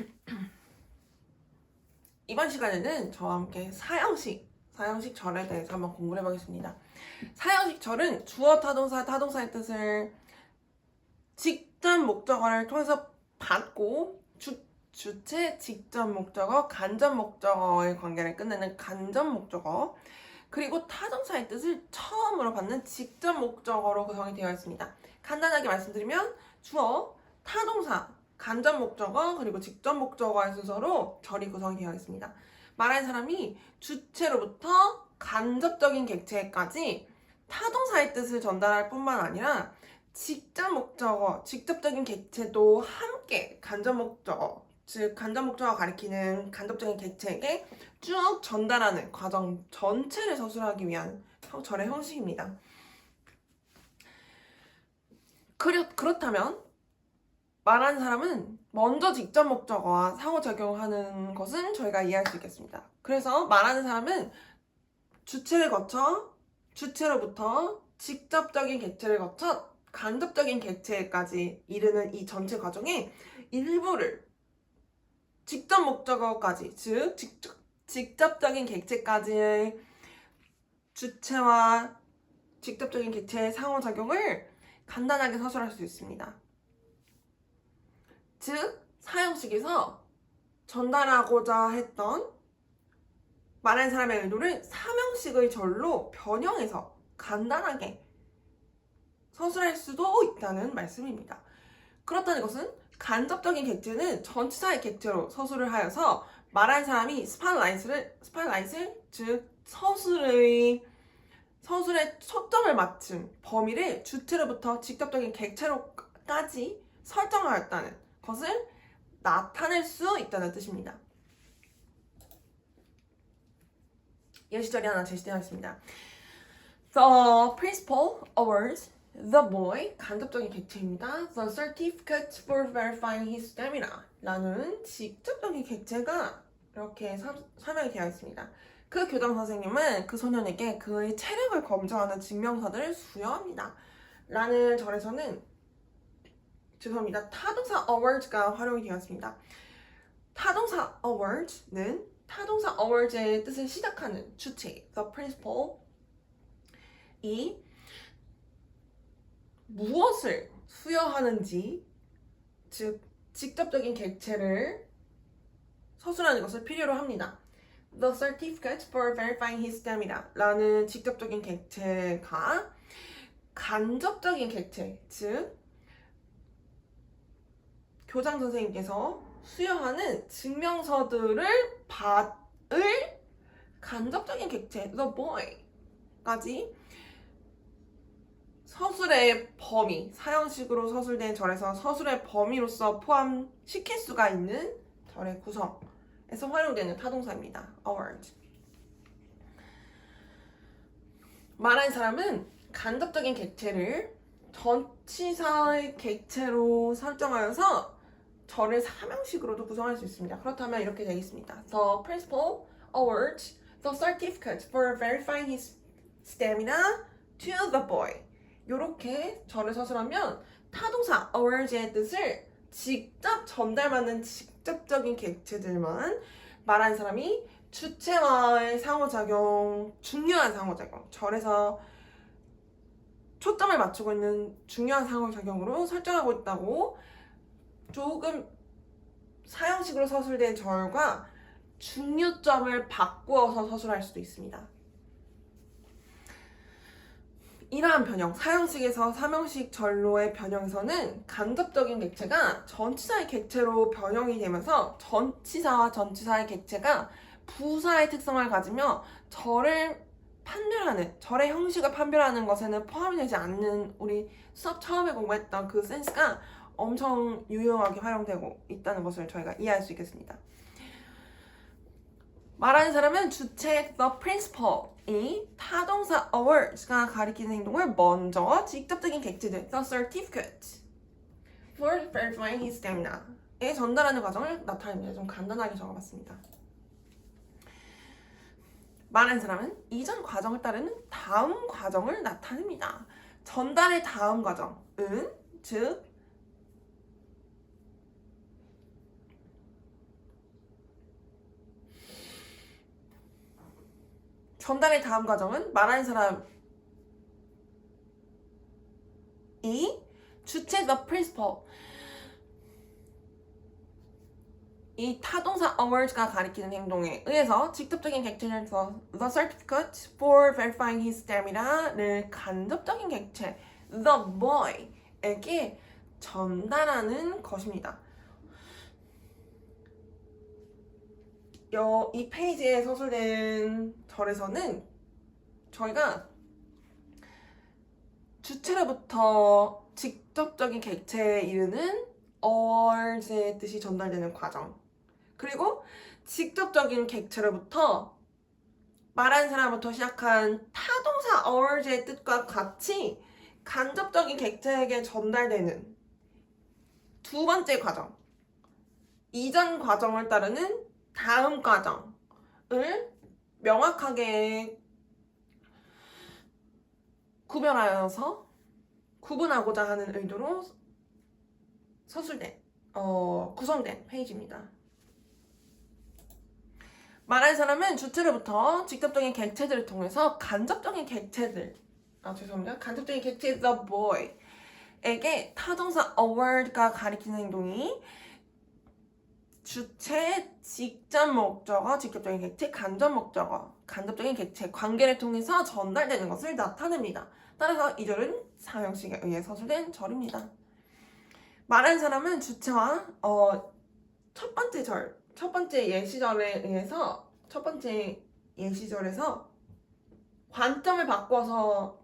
이번 시간에는 저와 함께 사형식, 사형식 절에 대해서 한번 공부를 해보겠습니다. 사형식 절은 주어 타동사, 타동사의 뜻을 직접 목적어를 통해서 받고 주, 주체, 직접 목적어, 간접 목적어의 관계를 끝내는 간접 목적어 그리고 타동사의 뜻을 처음으로 받는 직접 목적어로 구성이 되어 있습니다. 간단하게 말씀드리면 주어, 타동사, 간접 목적어 그리고 직접 목적어의 순서로 절이 구성이 되어 있습니다. 말하는 사람이 주체로부터 간접적인 객체까지 타동사의 뜻을 전달할 뿐만 아니라 직접 목적어, 직접적인 객체도 함께 간접 목적어, 즉 간접 목적어가 가리키는 간접적인 객체에게 쭉 전달하는 과정 전체를 서술하기 위한 형- 절의 형식입니다. 그렇, 그렇다면 말하는 사람은 먼저 직접 목적어와 상호작용하는 것은 저희가 이해할 수 있겠습니다. 그래서 말하는 사람은 주체를 거쳐 주체로부터 직접적인 객체를 거쳐 간접적인 객체까지 이르는 이 전체 과정의 일부를 직접 목적어까지 즉 직접, 직접적인 객체까지의 주체와 직접적인 객체의 상호작용을 간단하게 서술할 수 있습니다. 즉 사형식에서 전달하고자 했던 말하는 사람의 의도를 사명식의 절로 변형해서 간단하게 서술할 수도 있다는 말씀입니다. 그렇다는 것은 간접적인 객체는 전치사의 객체로 서술을 하여서 말하는 사람이 스팟라이트를 스팟라이트를 즉 서술의 서술의 초점을 맞춘 범위를 주체로부터 직접적인 객체로까지 설정하였다는 것을 나타낼 수 있다는 뜻입니다. 예시절이 하나 제시되어 The principal awards the boy 간접적인 객체입니다. The certificate for verifying his stamina 라는 직접적인 객체가 이렇게 사, 설명이 되어 있습니다. 그 교장 선생님은 그 소년에게 그의 체력을 검증하는 증명서들을 수여합니다. 라는 절에서는 죄송합니다. 타동사 awards가 활용이 되었습니다. 타동사 awards는 타동사 awards의 뜻을 시작하는 주체, the principal 이 무엇을 수여하는지 즉 직접적인 객체를 서술하는 것을 필요로 합니다. The certificate for verifying his stamina 라는 직접적인 객체가 간접적인 객체, 즉 교장 선생님께서 수여하는 증명서들을 받을 간접적인 객체, the boy까지 서술의 범위, 사형식으로 서술된 절에서 서술의 범위로서 포함시킬 수가 있는 절의 구성에서 활용되는 타동사입니다. award. 말하는 사람은 간접적인 객체를 전치사의 객체로 설정하여서 절을 사명식으로도 구성할 수 있습니다. 그렇다면 이렇게 되겠습니다. The principal awards the certificate for verifying his stamina to the boy. 이렇게 절을 서술하면 타동사 awards의 뜻을 직접 전달받는 직접적인 객체들만 말하는 사람이 주체와의 상호작용, 중요한 상호작용, 절에서 초점을 맞추고 있는 중요한 상호작용으로 설정하고 있다고 조금 사형식으로 서술된 절과 중요점을 바꾸어서 서술할 수도 있습니다. 이러한 변형, 사형식에서 사명식 절로의 변형에서는 간접적인 객체가 전치사의 객체로 변형이 되면서 전치사와 전치사의 객체가 부사의 특성을 가지며 절을 판별하는, 절의 형식을 판별하는 것에는 포함이 되지 않는 우리 수업 처음에 공부했던 그 센스가 엄청 유용하게 활용되고 있다는 것을 저희가 이해할 수 있겠습니다. 말하는 사람은 주체 the principal이 타동사 awards가 가리키는 행동을 먼저 직접적인 객체들 the certificate for verifying his stamina에 전달하는 과정을 나타냅니다. 좀 간단하게 적어봤습니다. 말하는 사람은 이전 과정을 따르는 다음 과정을 나타냅니다. 전달의 다음 과정은 즉 전달의 다음 과정은 말하는 사람이 주체 the principal 이 타동사 awards가 가리키는 행동에 의해서 직접적인 객체를 the, the certificate for verifying his stamina를 간접적인 객체 the boy에게 전달하는 것입니다. 여, 이 페이지에 서술된 절에서는 저희가 주체로부터 직접적인 객체에 이르는 awards의 뜻이 전달되는 과정 그리고 직접적인 객체로부터 말한 사람부터 시작한 타동사 awards의 뜻과 같이 간접적인 객체에게 전달되는 두 번째 과정 이전 과정을 따르는 다음 과정을 명확하게 구별하여서 구분하고자 하는 의도로 서술된 어, 구성된 페이지입니다. 말할 사람은 주체로부터 직접적인 객체들을 통해서 간접적인 객체들 아 죄송합니다. 간접적인 객체 the boy에게 타동사 award가 가리키는 행동이 주체, 직접 목적어, 직접적인 객체, 간접 목적어, 간접적인 객체, 관계를 통해서 전달되는 것을 나타냅니다. 따라서 이 절은 사형식에 의해 서술된 절입니다. 말한 사람은 주체와 어, 첫 번째 절, 첫 번째 예시절에 의해서 첫 번째 예시절에서 관점을 바꿔서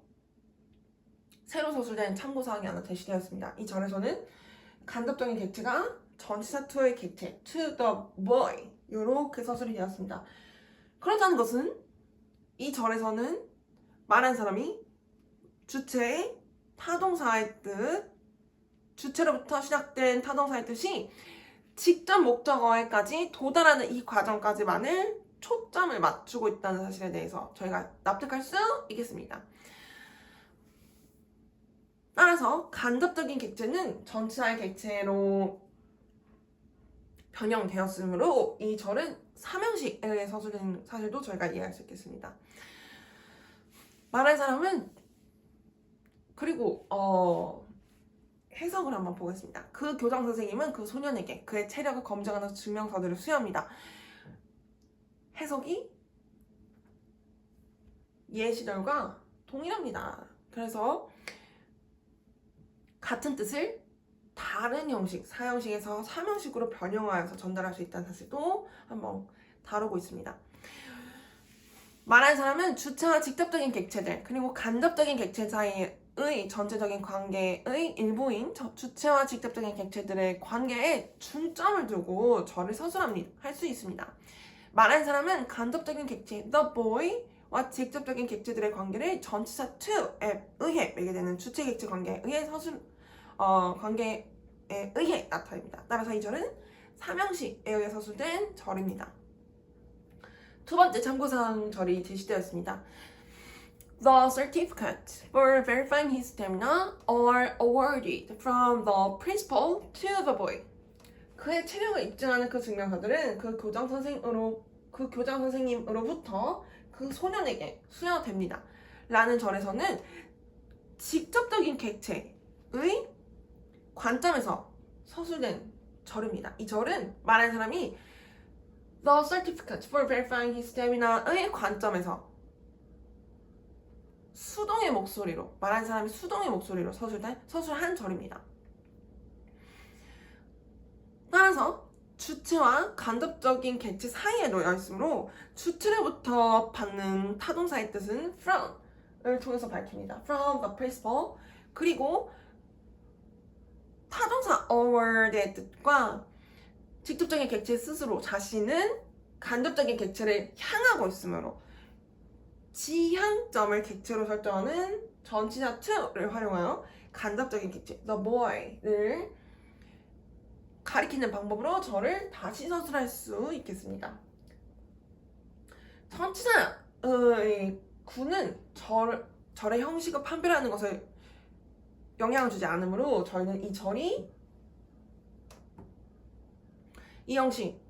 새로 서술된 참고사항이 하나 제시되었습니다. 이 절에서는 간접적인 객체가 전치사 to의 객체 to the boy 이렇게 서술이 되었습니다. 그렇다는 것은 이 절에서는 말한 사람이 주체의 타동사의 뜻 주체로부터 시작된 타동사의 뜻이 직접 목적어에까지 도달하는 이 과정까지만을 초점을 맞추고 있다는 사실에 대해서 저희가 납득할 수 있겠습니다. 따라서 간접적인 객체는 전치사의 객체로 변형되었으므로 이 절은 삼형식에 서술된 사실도 저희가 이해할 수 있겠습니다. 말할 사람은 그리고 어 해석을 한번 보겠습니다. 그 교장 선생님은 그 소년에게 그의 체력을 검증하는 증명서들을 수여합니다. 해석이 예 시절과 동일합니다. 그래서 같은 뜻을 다른 형식, 사형식에서 삼형식으로 변형하여서 전달할 수 있다는 사실도 한번 다루고 있습니다. 말하는 사람은 주체와 직접적인 객체들 그리고 간접적인 객체 사이의 전체적인 관계의 일부인 주체와 직접적인 객체들의 관계에 중점을 두고 저를 서술합니다. 할 수 있습니다. 말하는 사람은 간접적인 객체 the boy와 직접적인 객체들의 관계를 전치사 to에 의해 매게 되는 주체 객체 관계에 의해 서술 어, 관계에 의해 나타납니다. 따라서 이 절은 삼형식에 의해 서술된 절입니다. 두 번째 참고사항 절이 제시되었습니다. The certificate for verifying his stamina are awarded from the principal to the boy. 그의 체력을 입증하는 그 증명서들은 그 교장 선생으로 그 교장 선생님으로부터 그 소년에게 수여됩니다. 라는 절에서는 직접적인 객체의 관점에서 서술된 절입니다. 이 절은 말하는 사람이 The certificate for verifying his stamina의 관점에서 수동의 목소리로 말하는 사람이 수동의 목소리로 서술된 서술한 절입니다. 따라서 주체와 간접적인 객체 사이에 놓여 있으므로 주체로부터 받는 타동사의 뜻은 from을 통해서 밝힙니다. from the principal 그리고 타동사 award의 뜻과 직접적인 객체 스스로 자신은 간접적인 객체를 향하고 있으므로 지향점을 객체로 설정하는 전치사 to를 활용하여 간접적인 객체 the boy를 가리키는 방법으로 저를 다시 서술할 수 있겠습니다. 전치사의 구는 절, 절의 형식을 판별하는 것을 영향을 주지 않으므로 저희는 이 절이 이 형식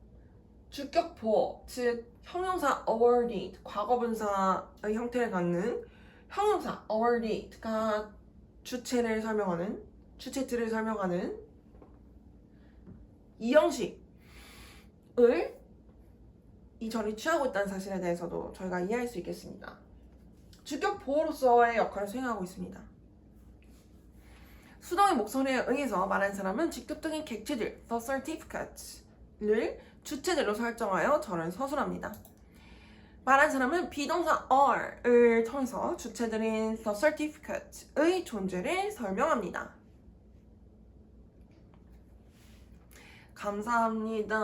주격 보호, 즉 형용사 awarded, 과거분사의 형태를 갖는 형용사 awarded가 주체를 설명하는 주체들을 설명하는 이 형식을 이 절이 취하고 있다는 사실에 대해서도 저희가 이해할 수 있겠습니다. 주격 보호로서의 역할을 수행하고 있습니다. 수동의 목소리에 의해서 말한 사람은 직접적인 객체들, the certificates를 주체들로 설정하여 절을 서술합니다. 말한 사람은 비동사 are을 통해서 주체들인 the certificate의 존재를 설명합니다. 감사합니다.